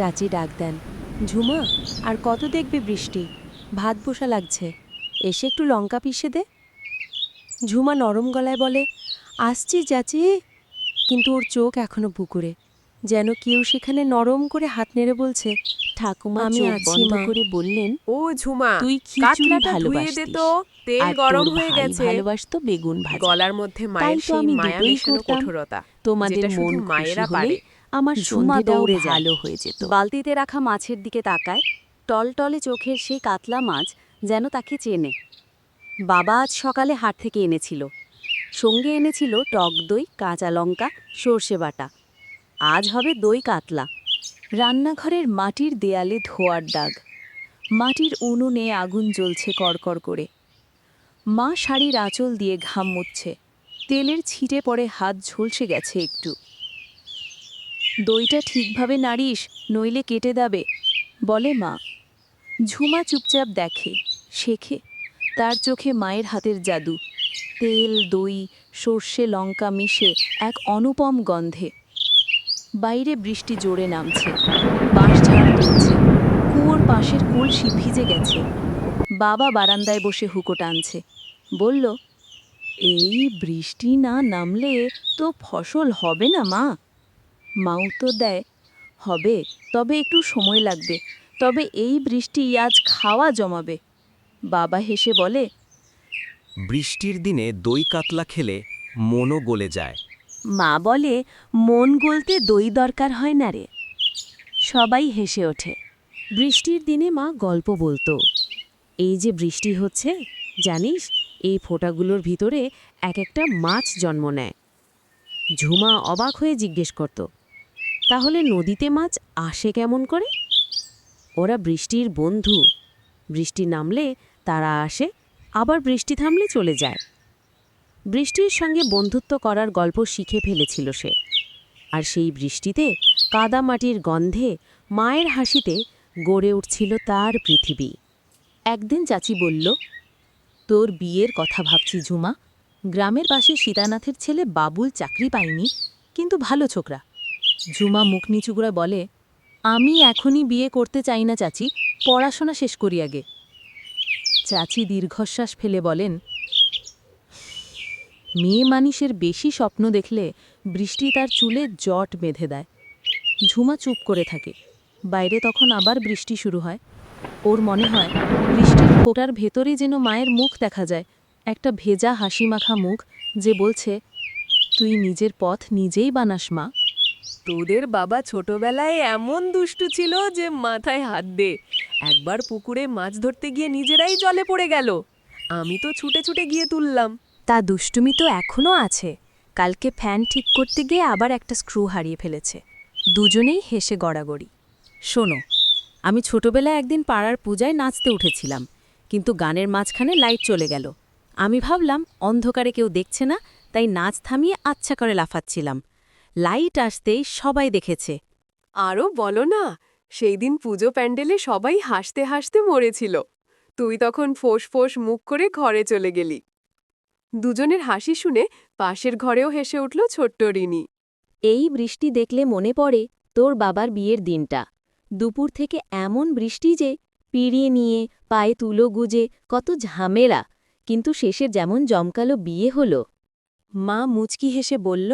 চাচি ডাক দেন ঝুমা আর কত দেখবে বৃষ্টি? ভাত বসা লাগছে এসে একটু লঙ্কা পিষে দে। ঝুমা নরম গলায় বলে আসছি চাচি। কিন্তু ওর চোখ এখনও পুকুরে যেন কেউ সেখানে নরম করে হাত নেড়ে বলছে ঠাকুমা আমি আছি মা। করে বললেন ও ঝুমা তুই খিচুড়ি দে তো তেল গরম হয়ে গেছে। ভালোবাসতো বেগুন ভাজা। গলার মধ্যে মায়ের সেই মায়া মেশানো কঠোরতা তোমাদের মন মায়েরা পারে। আমার ঝুমা দৌড়ে। ভালো হয়ে যেত। বালতিতে রাখা মাছের দিকে তাকায় টলটলে চোখের সেই কাতলা মাছ যেন তাকে চেনে। বাবা আজ সকালে হাট থেকে এনেছিল। সঙ্গে এনেছিল টক দই কাঁচা লঙ্কা সর্ষে বাটা। আজ হবে দই কাতলা। রান্নাঘরের মাটির দেয়ালে ধোয়ার দাগ। মাটির উনুনে আগুন জ্বলছে কড়কড় করে। মা শাড়ির আঁচল দিয়ে ঘাম মুচ্ছে তেলের ছিটে পড়ে হাত ঝলসে গেছে একটু। দইটা ঠিকভাবে নাড়িস, নইলে কেটে দাবে। বলে মা। ঝুমা চুপচাপ দেখে, শেখে, তার চোখে মায়ের হাতের জাদু। তেল, দই, সর্ষে, লঙ্কা মিশে এক অনুপম গন্ধে। বাইরে বৃষ্টি জোরে নামছে, বাঁশ ঝাড় তুলছে কুয়োর পাশের কলসি ভিজে গেছে। বাবা বারান্দায় বসে হুকো টানছে। বলল, এই বৃষ্টি না নামলে তো ফসল হবে না মা। মাও তো দেয়। হবে তবে একটু সময় লাগবে। তবে এই বৃষ্টি আজ খাওয়া জমাবে। বাবা হেসে বলে বৃষ্টির দিনে দই কাতলা খেলে মনও গলে যায়। মা বলে মন গলতে দই দরকার হয় না রে। সবাই হেসে ওঠে। বৃষ্টির দিনে মা গল্প বলতো। এই যে বৃষ্টি হচ্ছে জানিস এই ফোঁটাগুলোর ভিতরে এক একটা মাছ জন্ম নেয়। ঝুমা অবাক হয়ে জিজ্ঞেস করত তাহলে নদীতে মাছ আসে কেমন করে? ওরা বৃষ্টির বন্ধু। বৃষ্টি নামলে তারা আসে, আবার বৃষ্টি থামলে চলে যায়। বৃষ্টির সঙ্গে বন্ধুত্ব করার গল্প শিখে ফেলেছিল সে। আর সেই বৃষ্টিতে কাদামাটির গন্ধে মায়ের হাসিতে গড়ে উঠছিল তার পৃথিবী। একদিন চাচি বলল, তোর বিয়ের কথা ভাবছি ঝুমা। গ্রামের পাশে সীতানাথের ছেলে বাবুল চাকরি পায়নি, কিন্তু ভালো ছোকরা। ঝুমা মুখ নিচু করে বলে, আমি এখনই বিয়ে করতে চাই না, চাচি। পড়াশোনা শেষ করি আগে। চাচি দীর্ঘশ্বাস ফেলে বলেন, মেয়ে মানুষের বেশি স্বপ্ন দেখলে বৃষ্টি তার চুলে জট বেঁধে দেয়। ঝুমা চুপ করে থাকে। বাইরে তখন আবার বৃষ্টি শুরু হয়। ওর মনে হয়, বৃষ্টির ফোটার ভেতরে যেন মায়ের মুখ দেখা যায়। একটা ভেজা হাসি মাখা মুখ যে বলছে, তুই নিজের পথ নিজেই বানাস, মা। তোদের বাবা ছোটবেলায় এমন দুষ্টু ছিল যে মাথায় হাত দে। একবার পুকুরে মাছ ধরতে গিয়ে নিজেরাই জলে পড়ে গেল। আমি তো ছুটে ছুটে গিয়ে তুললাম। তা দুষ্টুমি তো এখনও আছে। কালকে ফ্যান ঠিক করতে গিয়ে আবার একটা স্ক্রু হারিয়ে ফেলেছে। দুজনেই হেসে গড়াগড়ি। শোনো, আমি ছোটবেলায় একদিন পাড়ার পূজায় নাচতে উঠেছিলাম, কিন্তু গানের মাঝখানে লাইট চলে গেল। আমি ভাবলাম, অন্ধকারে কেউ দেখছে না, তাই নাচ থামিয়ে আচ্ছা করে লাফাচ্ছিলাম। লাইট আসতেই সবাই দেখেছে। আরও বলো না সেই দিন পুজো প্যান্ডেলে সবাই হাসতে হাসতে মরেছিল। তুই তখন ফোঁস ফোঁস মুখ করে ঘরে চলে গেলি। দুজনের হাসি শুনে পাশের ঘরেও হেসে উঠল ছোট্ট রিনি। এই বৃষ্টি দেখলে মনে পড়ে তোর বাবার বিয়ের দিনটা। দুপুর থেকে এমন বৃষ্টি যে পিড়িয়ে নিয়ে পায়ে তুলো গুজে কত ঝামেলা। কিন্তু শেষে যেমন জমকালো বিয়ে হলো। মা মুচকি হেসে বলল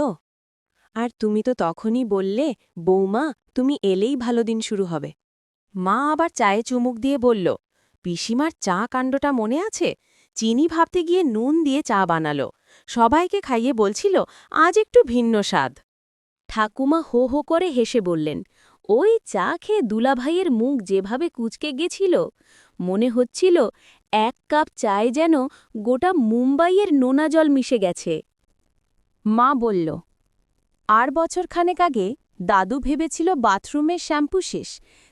আর তুমি তো তখনই বললে, বৌমা, তুমি এলেই ভালো দিন শুরু হবে। মা আবার চায়ে চুমুক দিয়ে বলল, পিসিমার চা কাণ্ডটা মনে আছে? চিনি ভাবতে গিয়ে নুন দিয়ে চা বানালো। সবাইকে খাইয়ে বলছিল, আজ একটু ভিন্ন স্বাদ। ঠাকুমা হো হো করে হেসে বললেন, ওই চা খেয়ে দুলাভাইয়ের মুখ যেভাবে কুচকে গেছিল, মনে হচ্ছিল এক কাপ চায় যেন গোটা মুম্বাইয়ের নোনা জল মিশে গেছে। মা বলল আর বছরখানেক আগে দাদু ভেবেছিল বাথরুমের শ্যাম্পু শেষ,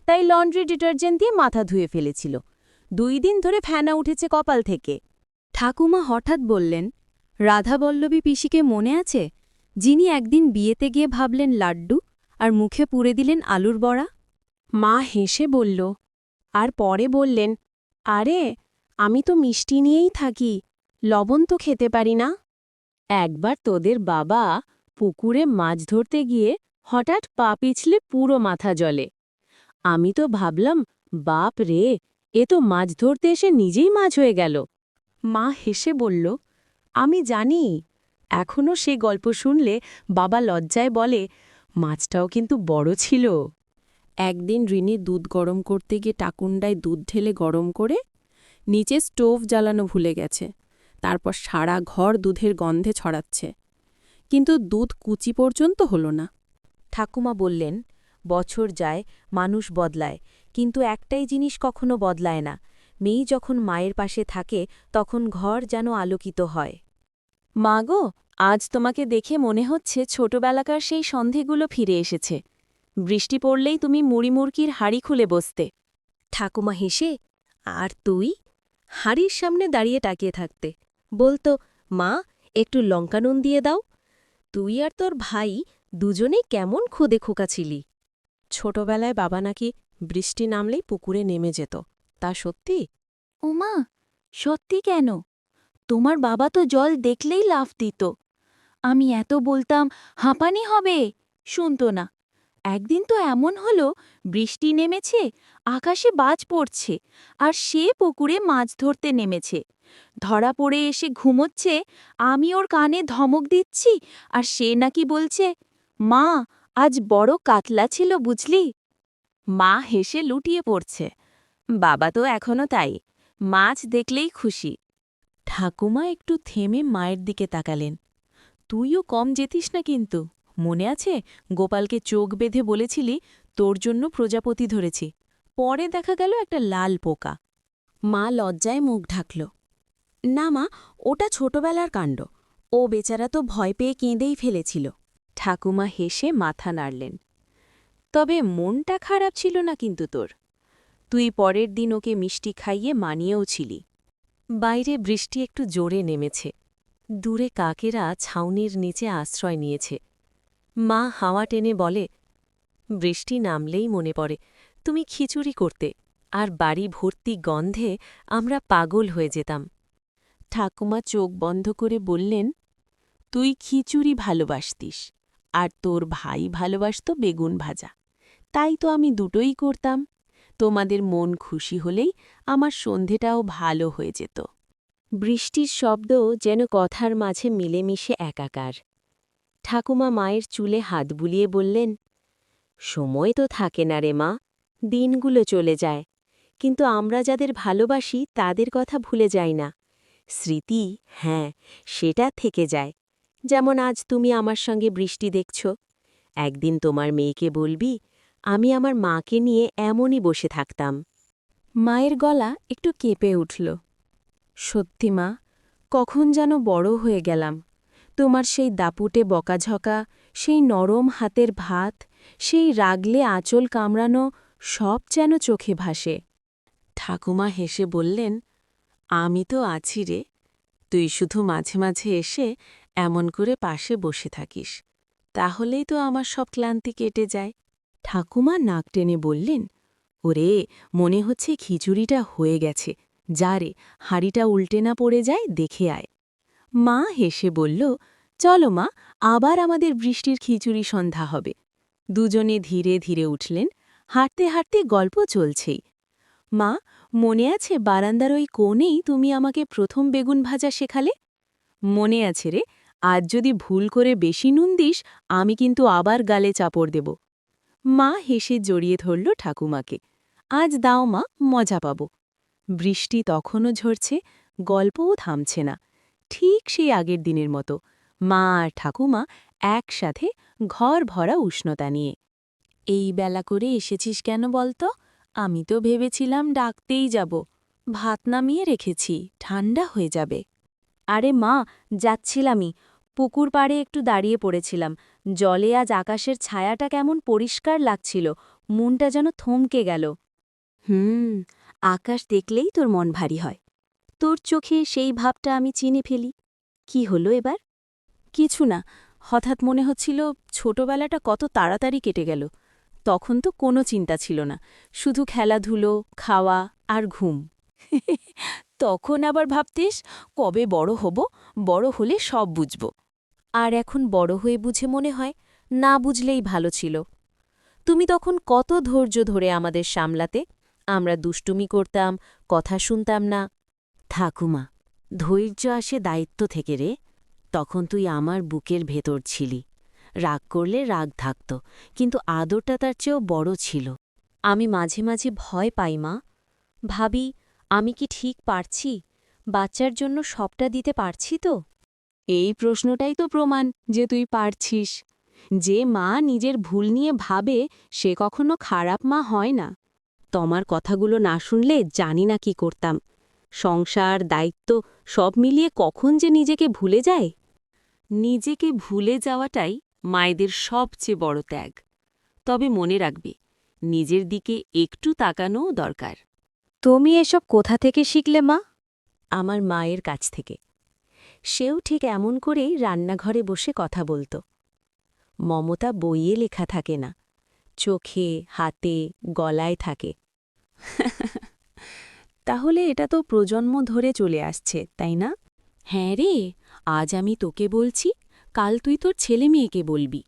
তাই লন্ড্রি ডিটারজেন্ট দিয়ে মাথা ধুয়ে ফেলেছিল। দুই দিন ধরে ফ্যানা উঠেছে কপাল থেকে। ঠাকুমা হঠাৎ বললেন, রাধাবল্লভী পিসিকে মনে আছে? যিনি একদিন বিয়েতে গিয়ে ভাবলেন লাড্ডু আর মুখে পুরে দিলেন আলুর বড়া? মা হেসে বলল, আর পরে বললেন, আরে, আমি তো মিষ্টি নিয়েই থাকি, লবণ তো খেতে পারি না। একবার তোদের বাবা পুকুরে মাছ ধরতে গিয়ে হঠাৎ পা পিছলে পুরো মাথা জলে আমি তো ভাবলাম, বাপ রে, এ তো মাছ ধরতে এসে নিজেই মাছ হয়ে গেল। মা হেসে বলল, আমি জানি এখনও সে গল্প শুনলে বাবা লজ্জায় বলে, মাছটাও কিন্তু বড় ছিল। একদিন রিনি দুধ গরম করতে গিয়ে টাকুন্ডায় দুধ ঢেলে গরম করে নিচে স্টোভ জ্বালানো ভুলে গেছে। তারপর সারা ঘর দুধের গন্ধে ছড়াচ্ছে। কিন্তু দুধ কুচি পর্যন্ত হল না। ঠাকুমা বললেন বছর যায় মানুষ বদলায় কিন্তু একটাই জিনিস কখনো বদলায় না। মেয়ে যখন মায়ের পাশে থাকে তখন ঘর যেন আলোকিত হয়। মা গো আজ তোমাকে দেখে মনে হচ্ছে ছোটবেলাকার সেই সন্ধেগুলো ফিরে এসেছে। বৃষ্টি পড়লেই তুমি মুড়িমুরকির হাড়ি খুলে বসতে। ঠাকুমা হেসে আর তুই? হাড়ির সামনে দাঁড়িয়ে তাকিয়ে থাকতে। বলতো মা একটু লঙ্কা নুন দিয়ে দাও। তুই আর তোর ভাই দুজনেই কেমন খুদে খোকা ছিলি। ছোটবেলায় বাবা নাকি বৃষ্টি নামলেই পুকুরে নেমে যেত, তা সত্যি? ওমা, সত্যি কেন? তোমার বাবা তো জল দেখলেই লাফ দিত। আমি এত বলতাম, হাঁপানি হবে, শুনত না। একদিন তো এমন হলো, বৃষ্টি নেমেছে, আকাশে বাজ পড়ছে, আর সে পুকুরে মাছ ধরতে নেমেছে। ধরা পড়ে এসে ঘুমোচ্ছে, আমি ওর কানে ধমক দিচ্ছি, আর সে নাকি বলছে, মা, আজ বড় কাতলা ছিল বুঝলি? মা হেসে লুটিয়ে পড়ছে। বাবা তো এখনও তাই, মাছ দেখলেই খুশি। ঠাকুমা একটু থেমে মায়ের দিকে তাকালেন। তুইও কম যেতিস না কিন্তু মনে আছে? গোপালকে চোখ বেঁধে বলেছিলি, তোর জন্য প্রজাপতি ধরেছি। পরে দেখা গেল একটা লাল পোকা। মা লজ্জায় মুখ ঢাকল। না মা, ওটা ছোটবেলার কাণ্ড। ও বেচারা তো ভয় পেয়ে কেঁদেই ফেলেছিল। ঠাকুমা হেসে মাথা নাড়লেন। তবে মনটা খারাপ ছিল না কিন্তু তোর। তুই পরের দিন ওকে মিষ্টি খাইয়ে মানিয়েও ছিলি। বাইরে বৃষ্টি একটু জোরে নেমেছে। দূরে কাকেরা ছাউনির নিচে আশ্রয় নিয়েছে। মা হাওয়া টেনে বলে, বৃষ্টি নামলেই মনে পড়ে। তুমি খিচুড়ি করতে, আর বাড়ি ভর্তি গন্ধে আমরা পাগল হয়ে যেতাম ঠাকুমা চোখ বন্ধ করে বললেন, তুই খিচুড়ি ভালোবাসতিস, আর তোর ভাই ভালোবাসত বেগুন ভাজা। তাই তো আমি দুটোই করতাম। তোমাদের মন খুশি হলেই আমার সন্ধেটাও ভালো হয়ে যেত বৃষ্টির শব্দ যেন কথার মাঝে মিলেমিশে একাকার। ঠাকুমা মায়ের চুলে হাত বুলিয়ে বললেন, সময় তো থাকে না রে মা, দিনগুলো চলে যায়, কিন্তু আমরা যাদের ভালোবাসি তাদের কথা ভুলে যাই না। স্মৃতি হ্যাঁ সেটা থেকে যায়। যেমন আজ তুমি আমার সঙ্গে বৃষ্টি দেখছ, একদিন তোমার মেয়েকে বলবি, আমি আমার মাকে নিয়ে এমনই বসে থাকতাম। মায়ের গলা একটু কেঁপে উঠল, সত্যি মা, কখন যেন বড় হয়ে গেলাম। তোমার সেই দাপুটে বকাঝকা, সেই নরম হাতের ভাত, সেই রাগলে আঁচল কামড়ানো, সব যেন চোখে ভাসে। ঠাকুমা হেসে বললেন, আমি তো আছি রে, তুই শুধু মাঝে মাঝে এসে এমন করে পাশে বসে থাকিস, তাহলেই তো আমার সব ক্লান্তি কেটে যায়। ঠাকুমা নাক টেনে বললেন, ওরে, মনে হচ্ছে খিচুড়িটা হয়ে গেছে, যা রে, হাঁড়িটা উল্টে না পড়ে যায়, দেখে আয়। মা হেসে বলল, চলো মা, আবার আমাদের বৃষ্টির খিচুড়ি সন্ধ্যা হবে। দুজনে ধীরে ধীরে উঠলেন। হাঁটতে হাঁটতে গল্প চলছেই। মা, মনে আছে বারান্দার ওই কোণেই তুমি আমাকে প্রথম বেগুন ভাজা শেখালে? মনে আছে রে, আজ যদি ভুল করে বেশি নুন দিস, আমি কিন্তু আবার গালে চাপড় দেব। মা হেসে জড়িয়ে ধরল ঠাকুমাকে। আজ দাও মা, মজা পাব। বৃষ্টি তখনও ঝরছে, গল্পও থামছে না। ঠিক সেই আগের দিনের মতো, মা আর ঠাকুমা একসাথে ঘর ভরা উষ্ণতা নিয়ে। এই বেলা করে এসেছিস কেন বলতো? আমি তো ভেবেছিলাম ডাকতেই যাব। ভাত নামিয়ে রেখেছি ঠান্ডা হয়ে যাবে। আরে মা, যাচ্ছিলামই। পুকুর পাড়ে একটু দাঁড়িয়ে পড়েছিলাম। জলে আজ আকাশের ছায়াটা কেমন পরিষ্কার লাগছিল, মনটা যেন থমকে গেল। হুম, আকাশ দেখলেই তোর মন ভারী হয়। তোর চোখে সেই ভাবটা আমি চিনে ফেলি। কি হলো এবার? কিছু না, হঠাৎ মনে হচ্ছিল ছোটবেলাটা কত তাড়াতাড়ি কেটে গেল। তখন তো কোনো চিন্তা ছিল না, শুধু খেলাধুলো, খাওয়া আর ঘুম। তখন আবার ভাবতিস, কবে বড় হব, বড় হলে সব বুঝব। আর এখন বড় হয়ে বুঝে মনে হয়, না বুঝলেই ভালো ছিল। তুমি তখন কত ধৈর্য ধরে আমাদের সামলাতে, আমরা দুষ্টুমি করতাম, কথা শুনতাম না ঠাকুমা ধৈর্য আসে দায়িত্ব থেকে রে। তখন তুই আমার বুকের ভেতর ছিলি। রাগ করলে রাগ থাকত, কিন্তু আদরটা তার চেয়েও বড় ছিল। আমি মাঝে মাঝে ভয় পাই মা। ভাবি, আমি কি ঠিক পারছি? বাচ্চার জন্য সবটা দিতে পারছি তো? এই প্রশ্নটাই তো প্রমাণ যে তুই পারছিস। যে মা নিজের ভুল নিয়ে ভাবে, সে কখনো খারাপ মা হয় না। তোমার কথাগুলো না শুনলে জানি না কি করতাম। সংসার দায়িত্ব সব মিলিয়ে কখন যে নিজেকে ভুলে যায়? নিজেকে ভুলে যাওয়াটাই মায়েদের সবচেয়ে বড় ত্যাগ। তবে মনে রাখবে নিজের দিকে একটু তাকানোও দরকার। তুমি এসব কোথা থেকে শিখলে মা? আমার মায়ের কাছ থেকে। সেও ঠিক এমন করেই রান্নাঘরে বসে কথা বলত। মমতা বইয়ে লেখা থাকে না চোখে হাতে গলায় থাকে। তাহলে এটা তো প্রজন্ম ধরে চলে আসছে তাই না? হ্যাঁ রে আজ আমি তোকে বলছি কাল তুই তোর ছেলে মেয়েকে বলবি।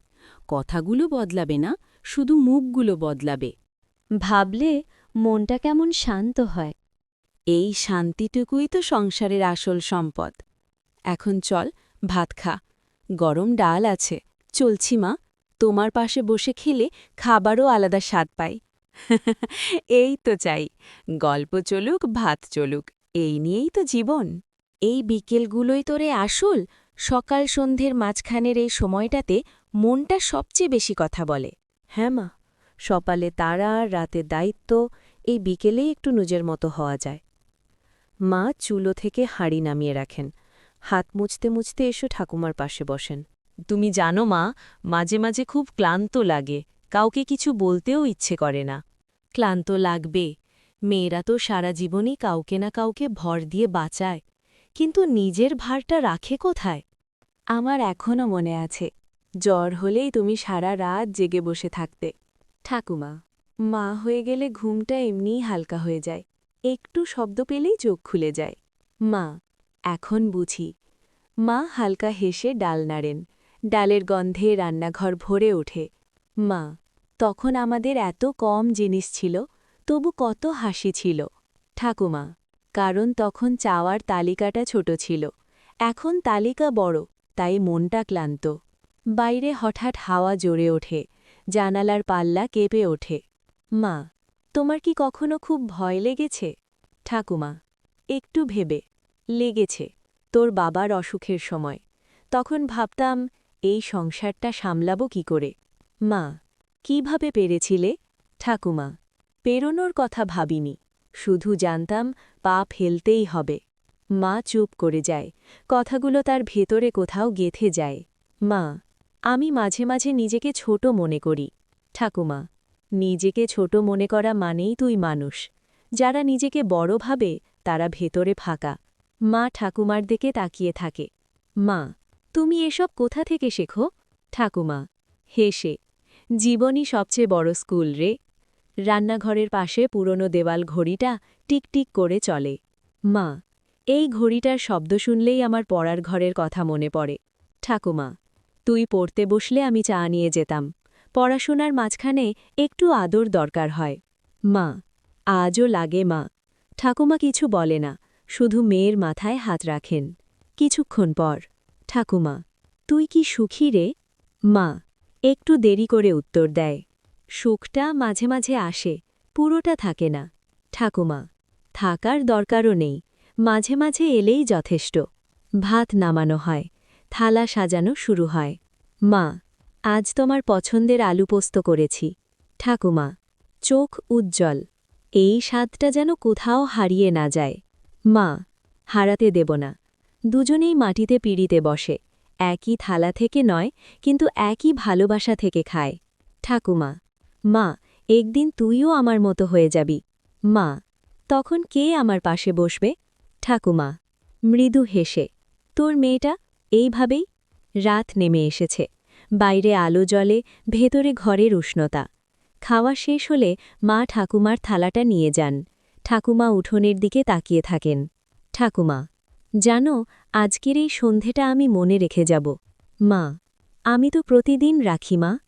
কথাগুলো বদলাবে না শুধু মুখগুলো বদলাবে। ভাবলে মনটা কেমন শান্ত হয়। এই শান্তিটুকুই তো সংসারের আসল সম্পদ। এখন চল ভাত খা। গরম ডাল আছে। চলছি মা। তোমার পাশে বসে খেলে খাবারও আলাদা স্বাদ পাই। এই তো চাই গল্প চলুক, ভাত চলুক, এই নিয়েই তো জীবন। এই বিকেলগুলোই তোরে আসল, সকাল সন্ধ্যের মাঝখানের এই সময়টাতে মনটা সবচেয়ে বেশি কথা বলে। হ্যাঁ মা, সকালে তারা, রাতে দায়িত্ব, এই বিকেলেই একটু নিজের মতো হওয়া যায়। মা চুলো থেকে হাড়ি নামিয়ে রাখেন। হাত মুছতে মুছতে এসো ঠাকুমার পাশে বসেন। তুমি জানো মা, মাঝে মাঝে খুব ক্লান্ত লাগে। কাউকে কিছু বলতেও ইচ্ছে করে না। ক্লান্ত লাগবে। মেয়েরা তো সারা জীবনই কাউকে না কাউকে ভর দিয়ে বাঁচায়। কিন্তু নিজের ভারটা রাখে কোথায়? আমার এখনও মনে আছে, জ্বর হলেই তুমি সারা রাত জেগে বসে থাকতে। ঠাকুমা, মা হয়ে গেলে ঘুমটা এমনিই হালকা হয়ে যায়। একটু শব্দ পেলেই চোখ খুলে যায়। মা, এখন বুঝি। মা হালকা হেসে ডাল নাড়েন। ডালের গন্ধে রান্নাঘর ভরে ওঠে। মা, তখন আমাদের এত কম জিনিস ছিল, তবু কত হাসি ছিল। ঠাকুমা, কারণ তখন চাওয়ার তালিকাটা ছোট ছিল। এখন তালিকা বড়, তাই মনটা ক্লান্ত। বাইরে হঠাৎ হাওয়া জোরে ওঠে, জানালার পাল্লা কেঁপে ওঠে। মা, তোমার কি কখনো খুব ভয় লেগেছে? ঠাকুমা, একটু ভেবে, লেগেছে, তোর বাবার অসুখের সময়। তখন ভাবতাম, এই সংসারটা সামলাব কি করে? মা, কীভাবে পেরেছিলে? ঠাকুমা, পেরোনোর কথা ভাবিনি। শুধু জানতাম পা ফেলতেই হবে। মা চুপ করে যায়। কথাগুলো তার ভেতরে কোথাও গেথে যায়। মা, আমি মাঝে মাঝে নিজেকে ছোট মনে করি। ঠাকুমা, নিজেকে ছোট মনে করা মানেই তুই মানুষ। যারা নিজেকে বড় ভাবে, তারা ভেতরে ফাঁকা। মা ঠাকুমার দিকে তাকিয়ে থাকে। মা, তুমি এসব কোথা থেকে শেখো? ঠাকুমা, হেসে জীবনই সবচেয়ে বড় স্কুল রে। রান্নাঘরের পাশে পুরনো দেওয়াল ঘড়িটা টিকটিক করে চলে। মা, এই ঘড়িটার শব্দ শুনলেই আমার পড়ার ঘরের কথা মনে পড়ে। ঠাকুমা, তুই পড়তে বসলে আমি চা নিয়ে যেতাম। পড়াশোনার মাঝখানে একটু আদর দরকার হয়। মা, আজও লাগে মা। ঠাকুমা কিছু বলে না, শুধু মেয়ের মাথায় হাত রাখেন। কিছুক্ষণ পর, ঠাকুমা, তুই কি সুখী রে? মা একটু দেরি করে উত্তর দেয়। সুখটা মাঝে মাঝে আসে, পুরোটা থাকে না। ঠাকুমা, থাকার দরকারও নেই, মাঝে মাঝে এলেই যথেষ্ট। ভাত নামানো হয়, থালা সাজানো শুরু হয়। মা, আজ তোমার পছন্দের আলু পোস্ত করেছি। ঠাকুমা, চোখ উজ্জ্বল, এই স্বাদটা যেন কোথাও হারিয়ে না যায়। মা, হারাতে দেব না। দুজনেই মাটিতে পিড়িতে বসে একই থালা থেকে নয়, কিন্তু একই ভালোবাসা থেকে খায়। ঠাকুমা, মা, একদিন তুইও আমার মতো হয়ে যাবি। মা, তখন কে আমার পাশে বসবে? ঠাকুমা, মৃদু হেসে, তোর মেয়েটা এইভাবেই রাত নেমে এসেছে। বাইরে আলো জলে ভেতরে ঘরের উষ্ণতা। খাওয়া শেষ হলে মা ঠাকুমার থালাটা নিয়ে যান। ঠাকুমা উঠোনের দিকে তাকিয়ে থাকেন। ঠাকুমা জানো আজকের এই সন্ধেটা আমি মনে রেখে যাব। মা আমি তো প্রতিদিন রাখি মা।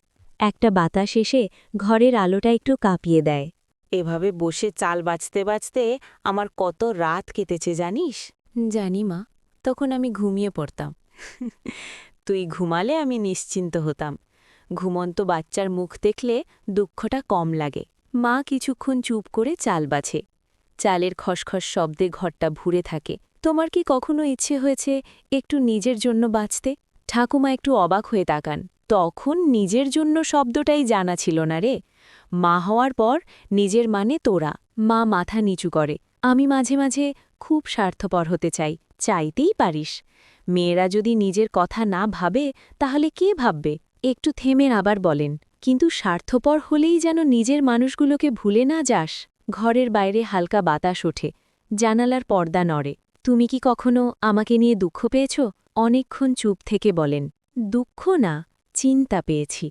একটা বাতাস এসে ঘরের আলোটা একটু কাঁপিয়ে দেয়। এভাবে বসে চাল বাঁচতে বাঁচতে আমার কত রাত কেটেছে জানিস? জানি মা তখন আমি ঘুমিয়ে পড়তাম। তুই ঘুমালে আমি নিশ্চিন্ত হতাম। ঘুমন্ত বাচ্চার মুখ দেখলে দুঃখটা কম লাগে। মা কিছুক্ষণ চুপ করে চাল বাছে চালের খসখস শব্দে ঘরটা ভুরে থাকে। তোমার কি কখনো ইচ্ছে হয়েছে একটু নিজের জন্য বাঁচতে? ঠাকুমা একটু অবাক হয়ে তাকান। তখন নিজের জন্য শব্দটাই জানা ছিল না রে। মা হওয়ার পর নিজের মানে তোরা। মা মাথা নিচু করে। আমি মাঝে মাঝে খুব স্বার্থপর হতে চাই। চাইতেই পারিস। মেয়েরা যদি নিজের কথা না ভাবে, তাহলে কে ভাববে? একটু থেমে আবার বলেন, কিন্তু স্বার্থপর হলেই যেন নিজের মানুষগুলোকে ভুলে না যাস? ঘরের বাইরে হালকা বাতাস ওঠে। জানালার পর্দা নড়ে। তুমি কি কখনো আমাকে নিয়ে দুঃখ পেয়েছ? অনেকক্ষণ চুপ থেকে বলেন, দুঃখ না, চিন্তা পেয়েছি।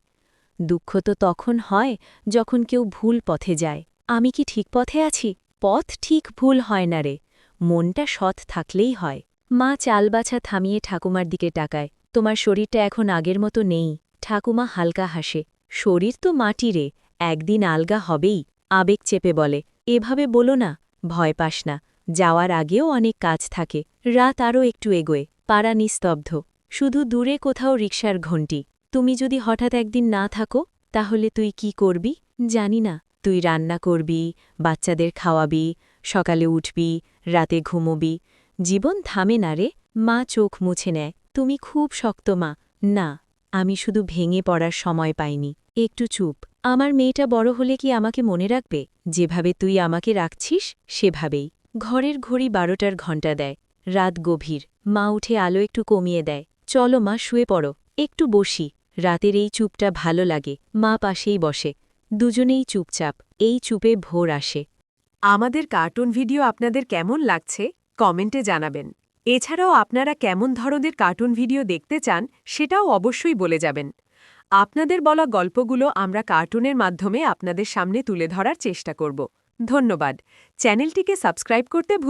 দুঃখ তো তখন হয় যখন কেউ ভুল পথে যায়। আমি কি ঠিক পথে আছি? পথ ঠিক ভুল হয় না রে। মনটা সৎ থাকলেই হয়। মা চালবাছা থামিয়ে ঠাকুমার দিকে টাকায় তোমার শরীরটা এখন আগের মতো নেই। ঠাকুমা হালকা হাসে, শরীর তো মাটি রে, একদিন আলগা হবেই। আবেগ চেপে বলে, এভাবে বলো না, ভয় পাস না। যাওয়ার আগেও অনেক কাজ থাকে। রাত আরও একটু এগোয়। পাড়া নিস্তব্ধ। শুধু দূরে কোথাও রিকশার ঘণ্টি। তুমি যদি হঠাৎ একদিন না থাকো, তাহলে তুই কি করবি? জানি না। তুই রান্না করবি, বাচ্চাদের খাওয়াবি, সকালে উঠবি, রাতে ঘুমোবি। জীবন থামে না রে। মা চোখ মুছে নেয়। তুমি খুব শক্ত মা। না, আমি শুধু ভেঙে পড়ার সময় পাইনি। একটু চুপ। আমার মেয়েটা বড় হলে কি আমাকে মনে রাখবে? যেভাবে তুই আমাকে রাখছিস, সেভাবেই। ঘরের ঘড়ি বারোটার ঘণ্টা দেয়, রাত গভীর। মা উঠে আলো একটু কমিয়ে দেয়, চলো মা, শুয়ে পড়ো, একটু বসি। রাতের এই চুপটা ভালো লাগে, মা পাশেই বসে, দুজনেই চুপচাপ, এই চুপে ভোর আসে। আমাদের কার্টুন ভিডিও আপনাদের কেমন লাগছে, কমেন্টে জানাবেন। এছাড়াও আপনারা কেমন ধরনের কার্টুন ভিডিও দেখতে চান, সেটাও অবশ্যই বলে যাবেন। আপনাদের বলা গল্পগুলো আমরা কার্টুনের মাধ্যমে আপনাদের সামনে তুলে ধরার চেষ্টা করব। ধন্যবাদ। চ্যানেলটিকে সাবস্ক্রাইব করতে ভুল